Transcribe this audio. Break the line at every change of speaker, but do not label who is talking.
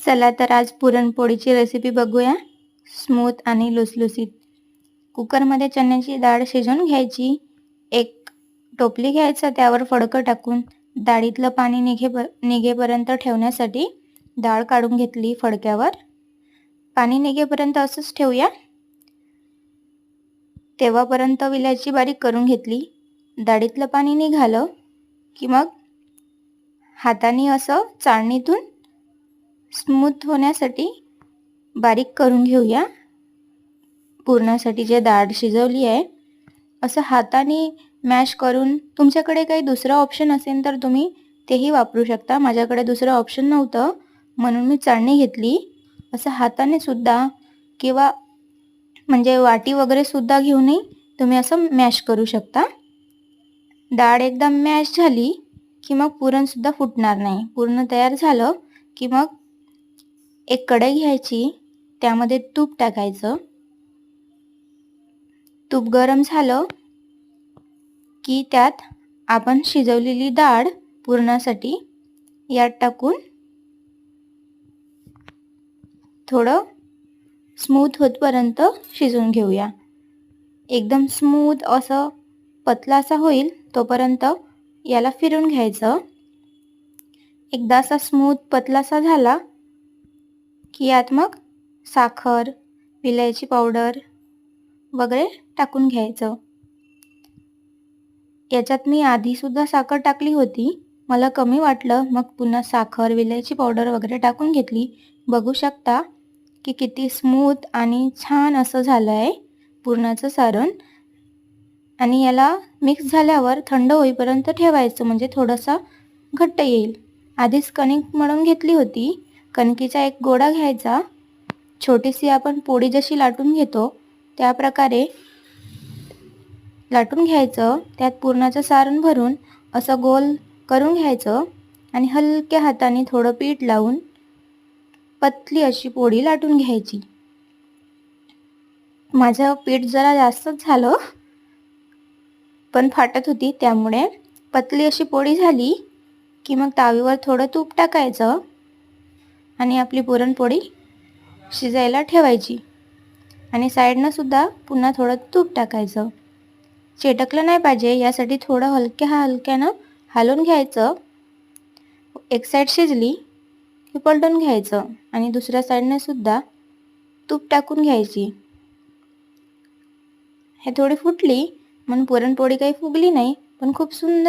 चला तर आज पुरणपोळीची रेसिपी बघूया. स्मूथ आणि लुसलुसीत कुकरमध्ये चण्याची डाळ शिजवून घ्यायची. एक टोपली घ्यायचं त्यावर फडकं टाकून डाळीतलं पाणी निघे निघेपर्यंत ठेवण्यासाठी डाळ काढून घेतली फडक्यावर. पाणी निघेपर्यंत असंच ठेवूया. तेव्हापर्यंत विलायची बारीक करून घेतली. डाळीतलं पाणी निघालं की मग हाताने असं चाळणीतून स्मूथ होण्यासाठी बारीक करून घेऊया. पुरणासाठी जे डाळ शिजवली आहे असं हाताने मॅश करून तुमच्याकडे काही दुसरं ऑप्शन असेल तर तुम्ही तेही वापरू शकता. माझ्याकडे दुसरं ऑप्शन नव्हतं म्हणून मी चाळणी घेतली. असं हाताने सुद्धा किंवा म्हणजे वाटी वगैरे सुद्धा घेऊनही तुम्ही असं मॅश करू शकता. डाळ एकदम मॅश झाली की मग पुरणसुद्धा फुटणार नाही. पूर्ण तयार झालं की मग एक कढई घ्यायची त्यामध्ये तूप टाकायचं. तूप गरम झालं की त्यात आपण शिजवलेली डाळ पुरणासाठी यात टाकून थोडं स्मूथ होतपर्यंत शिजवून घेऊया. एकदम स्मूथ असं पतला असा होईल तोपर्यंत याला फिरून घ्यायचं. एकदा असा स्मूथ पतलासा झाला की यात मग साखर विलायची पावडर वगैरे टाकून घ्यायचं. याच्यात मी आधीसुद्धा साखर टाकली होती. मला कमी वाटलं. मग पुन्हा साखर विलायची पावडर वगैरे टाकून घेतली. बघू शकता की किती स्मूथ आणि छान असं झालं आहे पुरणाचं सारण. आणि याला मिक्स झाल्यावर थंड होईपर्यंत ठेवायचं. म्हणजे थोडंसं घट्ट येईल. आधीच कणिक मळून घेतली होती. कणकीचा एक गोडा घ्यायचा. छोटीशी आपण पोळी जशी लाटून घेतो त्या प्रकारे लाटून घ्यायचं. त्यात पुरणाचं सारण भरून असं गोल करून घ्यायचं आणि हलक्या हाताने थोडं पीठ लावून पतली अशी पोळी लाटून घ्यायची. माझं पीठ जरा जास्तच झालं पण फाटत होती त्यामुळे पतली अशी पोळी झाली की मग तावीवर थोडं तूप टाकायचं. आणि आपली पुरणपोळी शिजायला ठेवायची. आणि साईडनं सुद्धा पुन्हा थोडं तूप टाकायचं. चेटकलं नाही पाहिजे यासाठी थोडं हलक्या हलक्यानं हालवून घ्यायचं. एक साईड शिजली की पलटून घ्यायचं आणि दुसऱ्या साईडनं सुद्धा तूप टाकून घ्यायची. हे थोडी फुटली म्हणून पुरणपोळी काही फुगली नाही पण खूप सुंदर